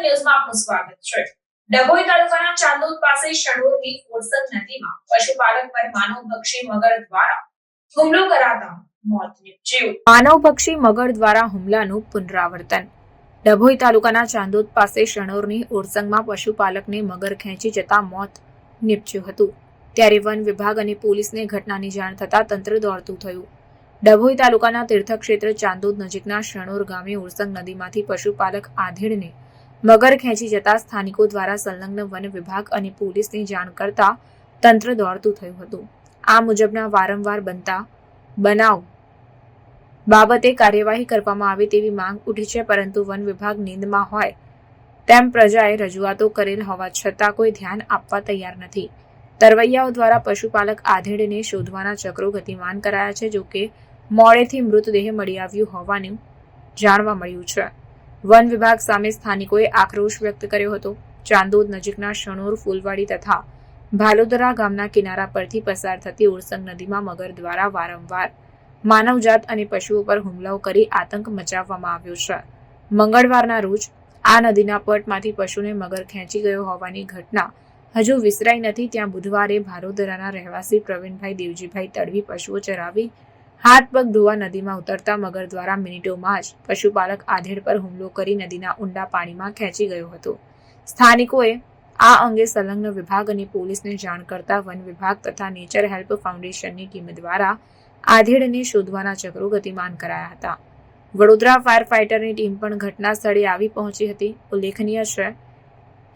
આપનું સ્વાગત છે. ડભોઈ તાલુકાના ચાંદોદ પાસે શણોરની ઓરસંગ નદીમાં પશુપાલક પર માનવભક્ષી મગર દ્વારા હુમલો કરાતા મોત નીપજ્યું. મગર દ્વારા હુમલાનું પુનરાવર્તન. ડભોઈ તાલુકાના ચાંદોદ પાસે શણોરની ઓરસંગમાં પશુપાલકને મગર ખેંચી જતા મોત નીપજ્યું હતું. ત્યારે વન વિભાગ અને પોલીસને ઘટનાની જાણ થતાં તંત્ર દોડતું થયું. ડભોઈ તાલુકાના તીર્થક્ષેત્ર ચાંદોદ નજીકના શણોર ગામે ઓરસંગ નદીમાંથી પશુપાલક આધેડને મગર ખેંચી જતા સ્થાનિકો દ્વારા સંલગ્ન વન વિભાગ અને પોલીસને જાણ કરતા તંત્ર દોડતું થયું હતું. આ મુજબના વારંવાર બનતા બનાવ બાબતે કાર્યવાહી કરવામાં આવે તેવી માંગ ઉઠી છે, પરંતુ વન વિભાગ નીંદમાં હોય તેમ પ્રજાએ રજૂઆતો કરેલ હોવા છતાં કોઈ ધ્યાન આપવા તૈયાર નથી. તરવૈયાઓ દ્વારા પશુપાલક આધેડને શોધવાના ચક્રો ગતિમાન કરાયા છે, જોકે મોડેથી મૃતદેહ મળી આવ્યું હોવાનું જાણવા મળ્યું છે. વન વિભાગ સામે સ્થાનિકોએ આક્રોશ વ્યક્ત કર્યો હતો. ચાંદોદ નજીકના શણોર, ફૂલવાડી તથા ભાલોદરા ગામના કિનારા પરથી પસાર થતી ઉરસંગ નદીમાં મગર દ્વારા વારંવાર માનવજાત અને પશુઓ પર હુમલાઓ કરી આતંક મચાવવામાં આવ્યો છે. મંગળવારના રોજ આ નદીના પટમાંથી પશુને મગર ખેંચી ગયો હોવાની ઘટના હજુ વિસરાઈ નથી. ત્યાં બુધવારે ભાલોદરાના રહેવાસી પ્રવીણભાઈ દેવજીભાઈ તડવી પશુઓ ચરાવી હાથ પગ ધોવા નદીમાં ઉતરતા મગર દ્વારા મિનિટોમાં જ પશુપાલક આધેડ પર હુમલો કરી નદીના ઊંડા પાણીમાં ખેંચી ગયો હતો. સ્થાનિકોએ આ અંગે સંલગ્ન વિભાગ અને પોલીસને જાણ કરતા વન વિભાગ તથા નેચર હેલ્પ ફાઉન્ડેશનની ટીમ દ્વારા આધેડને શોધવાના ચક્રો ગતિમાન કરાયા હતા. વડોદરા ફાયર ફાઇટરની ટીમ પણ ઘટના સ્થળે આવી પહોંચી હતી. ઉલ્લેખનીય છે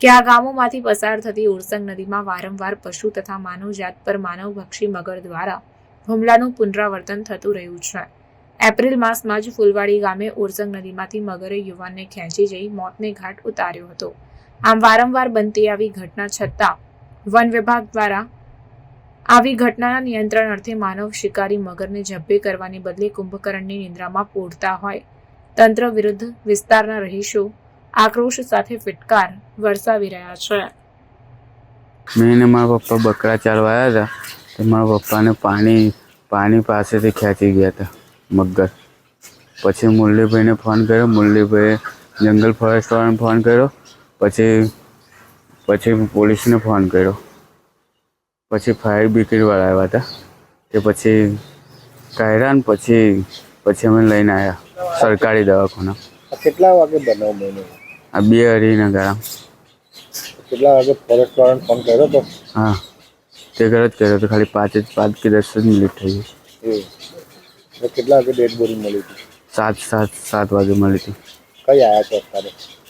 કે આ ગામોમાંથી પસાર થતી ઉરસંગ નદીમાં વારંવાર પશુ તથા માનવજાત પર માનવભક્ષી મગર દ્વારા હુમલાનું પુનરાવર્તન થતું રહ્યું છે. એપ્રિલ માસમાં જ ફૂલવાડી ગામે ઓરસંગ નદીમાંથી મગરે યુવાનને ખેંચી જઈ મોતને ઘાટ ઉતાર્યો હતો. આમ વારંવાર બનતી આવી ઘટના છતાં વન વિભાગ દ્વારા આવી ઘટનાના નિયંત્રણ અર્થે માનવ શિકારી મગરને ઝબ્બે કરવાની બદલે કુંભકર્ણની નિંદ્રામાં પોડતા હોય. તંત્ર વિરુદ્ધ વિસ્તારના રહીશો આક્રોશ સાથે ફિટકાર વરસાવી રહ્યા છે. મેં મારા પપ્પા બકરા ચારવા આવ્યા હતા. તો મારા પપ્પાને પાણી પાણી પાસેથી ખેંચી ગયા હતા મગર. પછી મુરલીભાઈને ફોન કર્યો મુરલીભાઈએ જંગલ ફોરેસ્ટવાળાને ફોન કર્યો પછી પછી પોલીસને ફોન કર્યો. પછી ફાયર બ્રિગેડવાળા આવ્યા હતા તે પછી કાયરાન પછી પછી અમે લઈને આવ્યા સરકારી દવાખાના. કેટલા વાગે બનાવ બન્યો? આ બે અઢીના ગાળા કેટલા વાગે ફોરેસ્ટ વાળાને ફોન કર્યો તો? હા. તે ઘર જ કર્યો તો ખાલી પાંચ જ પાંચ કે દસ જ મિનિટ થઈ ગઈ. કેટલા વાગે ડેડ બોડી મળી હતી? સાત સાત સાત વાગે મળી હતી. કઈ આવ્યા છો અત્યારે અત્યારે?